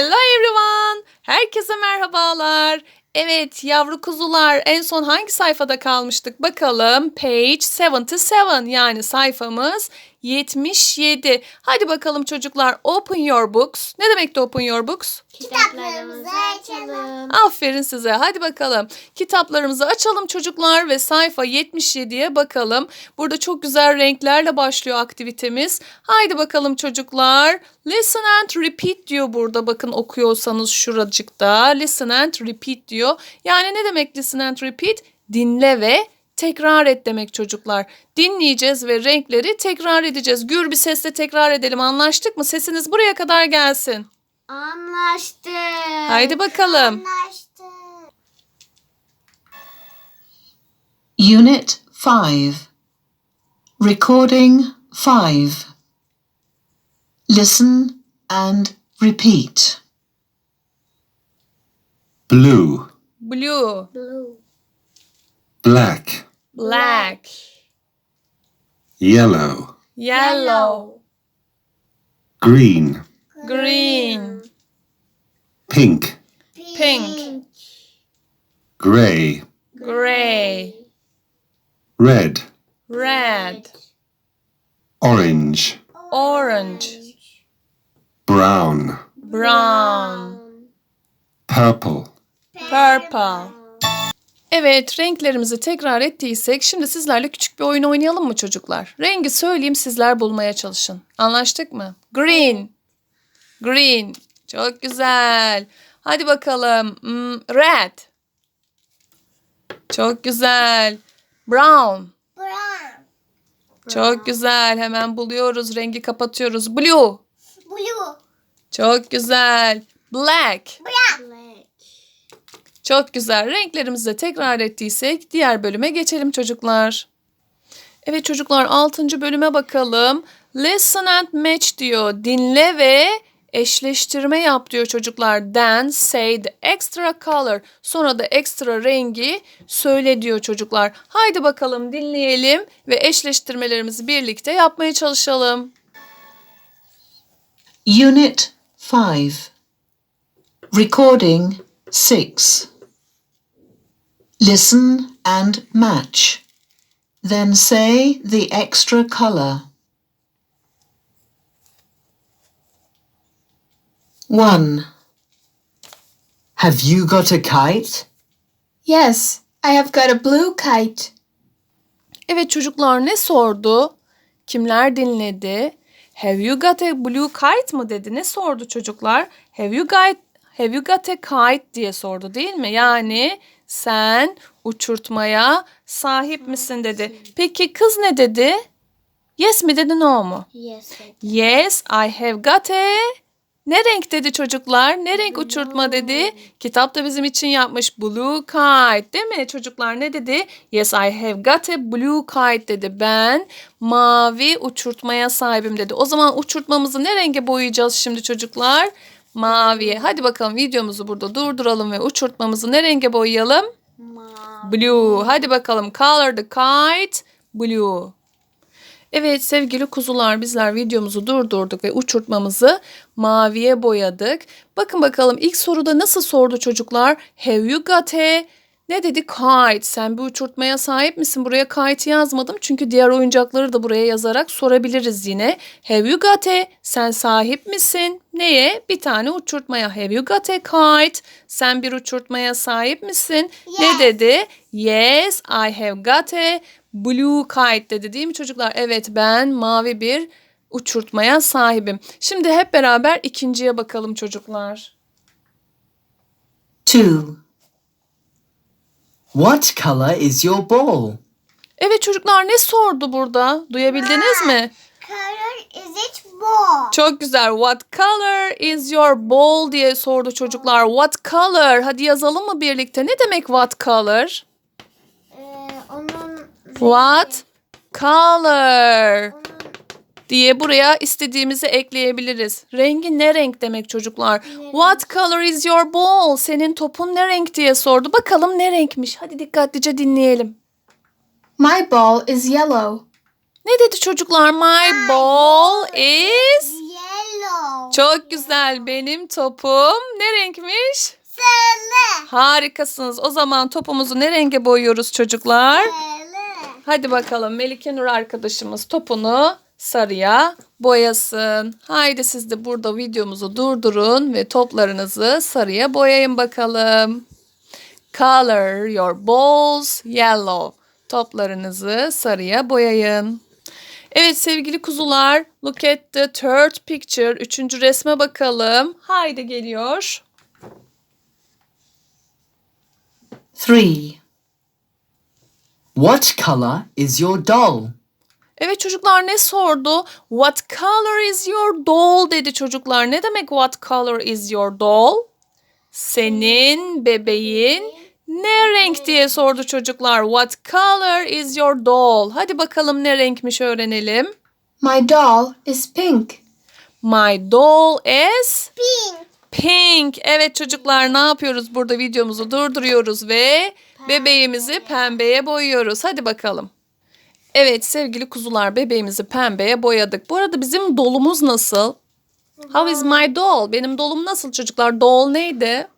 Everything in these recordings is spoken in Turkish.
Hello everyone. Herkese merhabalar. Evet yavru kuzular en son hangi sayfada kalmıştık bakalım. Page 77 yani sayfamız 77. Hadi bakalım çocuklar open your books. Ne demekti open your books? Kitaplarımızı açalım. Aferin size. Hadi bakalım. Kitaplarımızı açalım çocuklar ve sayfa 77'ye bakalım. Burada çok güzel renklerle başlıyor aktivitemiz. Haydi bakalım çocuklar. Listen and repeat diyor burada. Bakın okuyorsanız şuracıkta. Listen and repeat diyor. Yani ne demek listen and repeat? Dinle ve tekrar et demek çocuklar. Dinleyeceğiz ve renkleri tekrar edeceğiz. Gür bir sesle tekrar edelim. Anlaştık mı? Sesiniz buraya kadar gelsin. Anlaştık. Haydi bakalım. Anlaştık. Unit 5 Recording 5 Listen and repeat. blue, Blue. Blue. black, Black. yellow, Yellow. green, Green. pink, Pink. grey, Gray. red, Red. orange, Orange. brown, Brown. purple, Purple. Evet, renklerimizi tekrar ettiysek şimdi sizlerle küçük bir oyun oynayalım mı çocuklar? Rengi söyleyeyim sizler bulmaya çalışın. Anlaştık mı? Green. Green. Çok güzel. Hadi bakalım. Hmm, red. Çok güzel. Brown. Brown. Çok güzel. Hemen buluyoruz. Rengi kapatıyoruz. Blue. Blue. Çok güzel. Black. Black. Çok güzel. Renklerimizi de tekrar ettiysek diğer bölüme geçelim çocuklar. Evet çocuklar 6. bölüme bakalım. Listen and match diyor. Dinle ve eşleştirme yap diyor çocuklar. Then say the extra color. Sonra da ekstra rengi söyle diyor çocuklar. Haydi bakalım dinleyelim ve eşleştirmelerimizi birlikte yapmaya çalışalım. Unit 5 Recording 6 Listen and match. Then say the extra colour. 1. Have you got a kite? Yes, I have got a blue kite. Evet çocuklar ne sordu? Kimler dinledi? Have you got a blue kite mı dedi? Ne sordu çocuklar? Have you got Have you got a kite diye sordu değil mi? Yani sen uçurtmaya sahip misin dedi. Peki kız ne dedi? Yes mi dedi no mu? Yes. Yes, I have got a... Ne renk dedi çocuklar? Ne renk uçurtma dedi? Kitap da bizim için yapmış. Blue kite değil mi çocuklar? Ne dedi? Yes, I have got a blue kite dedi. Ben mavi uçurtmaya sahibim dedi. O zaman uçurtmamızı ne renge boyayacağız şimdi çocuklar? Maviye. Hadi bakalım videomuzu burada durduralım ve uçurtmamızı ne renge boyayalım? Blue. Hadi bakalım. Color the kite blue. Evet sevgili kuzular bizler videomuzu durdurduk ve uçurtmamızı maviye boyadık. Bakın bakalım ilk soruda nasıl sordu çocuklar? Have you got a ne dedi? Kite. Sen bir uçurtmaya sahip misin? Buraya kite yazmadım. Çünkü diğer oyuncakları da buraya yazarak sorabiliriz yine. Have you got a? Sen sahip misin? Neye? Bir tane uçurtmaya. Have you got a kite? Sen bir uçurtmaya sahip misin? Ne Yes. dedi? Yes, I have got a blue kite dedi değil mi çocuklar? Evet ben mavi bir uçurtmaya sahibim. Şimdi hep beraber ikinciye bakalım çocuklar. 2. What colour is your ball? Evet çocuklar ne sordu burada? Duyabildiniz mi? Color is it blue? Çok güzel. What color is your ball diye sordu çocuklar. What color? Hadi yazalım mı birlikte? Ne demek what color? Ee, onun What color? onun diye buraya istediğimizi ekleyebiliriz. Rengi ne renk demek çocuklar? What color is your ball? Senin topun ne renk diye sordu. Bakalım ne renkmiş. Hadi dikkatlice dinleyelim. My ball is yellow. Ne dedi çocuklar? My ball is yellow. Çok güzel. Benim topum ne renkmiş? Sarı. Harikasınız. O zaman topumuzu ne renge boyuyoruz çocuklar? Sarı. Hadi bakalım Melike Nur arkadaşımız topunu sarıya boyasın. Haydi siz de burada videomuzu durdurun ve toplarınızı sarıya boyayın bakalım. Color your balls yellow. Toplarınızı sarıya boyayın. Evet sevgili kuzular, look at the third picture. Üçüncü resme bakalım. Haydi geliyor. 3. What color is your doll? Evet çocuklar ne sordu? What color is your doll dedi çocuklar. Ne demek what color is your doll? Senin bebeğin ne renk diye sordu çocuklar. What color is your doll? Hadi bakalım ne renkmiş öğrenelim. My doll is pink. My doll is Pink. pink. Evet çocuklar ne yapıyoruz? Burada videomuzu durduruyoruz ve bebeğimizi pembeye boyuyoruz. Hadi bakalım. Evet sevgili kuzular bebeğimizi pembeye boyadık. Bu arada bizim dolumuz nasıl? How is my doll? Benim dolum nasıl çocuklar? Doll neydi?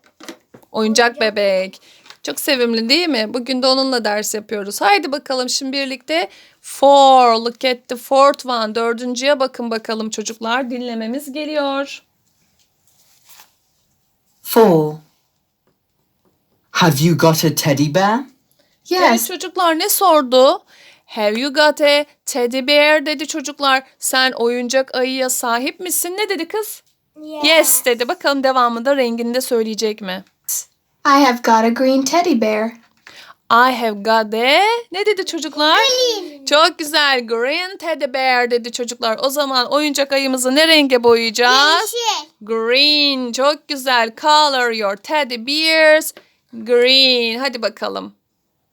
Oyuncak bebek. Çok sevimli değil mi? Bugün de onunla ders yapıyoruz. Haydi bakalım şimdi birlikte four. Look at the fourth one. Dördüncüye bakın bakalım çocuklar. Dinlememiz geliyor. 4. Have you got a teddy bear? Evet Yes, çocuklar ne sordu? Have you got a teddy bear dedi çocuklar. Sen oyuncak ayıya sahip misin? Ne dedi kız? Yes dedi. Bakalım devamında rengini de söyleyecek mi? I have got a green teddy bear. I have got a... Ne dedi çocuklar? Çok güzel. Green teddy bear dedi çocuklar. O zaman oyuncak ayımızı ne renge boyayacağız? Yeşil. Green. Çok güzel. Color your teddy bears green. Hadi bakalım.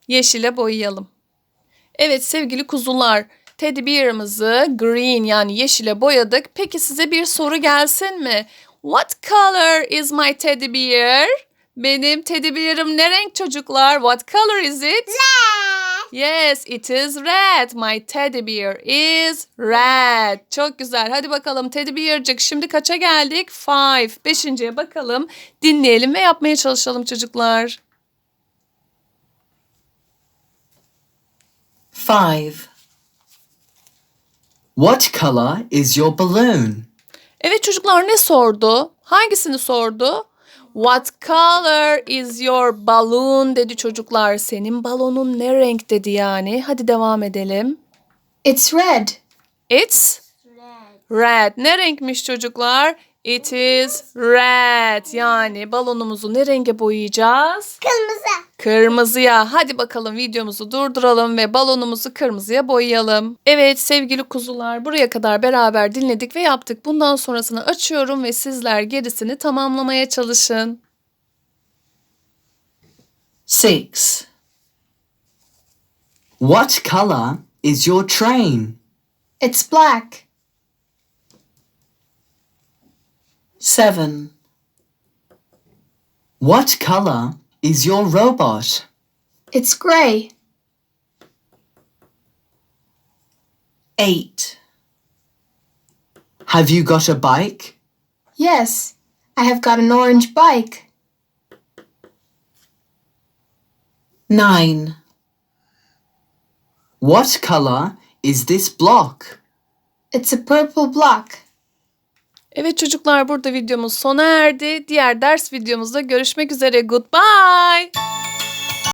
Yeşile boyayalım. Evet sevgili kuzular. Teddy bear'ımızı green yani yeşile boyadık. Peki size bir soru gelsin mi? What color is my teddy bear? Benim teddy bear'ım ne renk çocuklar? What color is it? Red. Yes, it is red. My teddy bear is red. Çok güzel. Hadi bakalım teddy bear'cık. Şimdi kaça geldik? Five. Beşinciye bakalım. Dinleyelim ve yapmaya çalışalım çocuklar. 5. What color is your balloon? Evet çocuklar ne sordu? Hangisini sordu? What color is your balloon dedi çocuklar. Senin balonun ne renk dedi yani. Hadi devam edelim. It's red. It's red. Ne renkmiş çocuklar? It is red. Yani balonumuzu ne renge boyayacağız? Kırmızı. Kırmızıya. Hadi bakalım videomuzu durduralım ve balonumuzu kırmızıya boyayalım. Evet sevgili kuzular buraya kadar beraber dinledik ve yaptık. Bundan sonrasını açıyorum ve sizler gerisini tamamlamaya çalışın. 6. What color is your train? It's black. 7. What color is your robot? It's gray. 8. Have you got a bike? Yes, I have got an orange bike. 9. What color is this block? It's a purple block. Evet çocuklar burada videomuz sona erdi. Diğer ders videomuzda görüşmek üzere. Goodbye.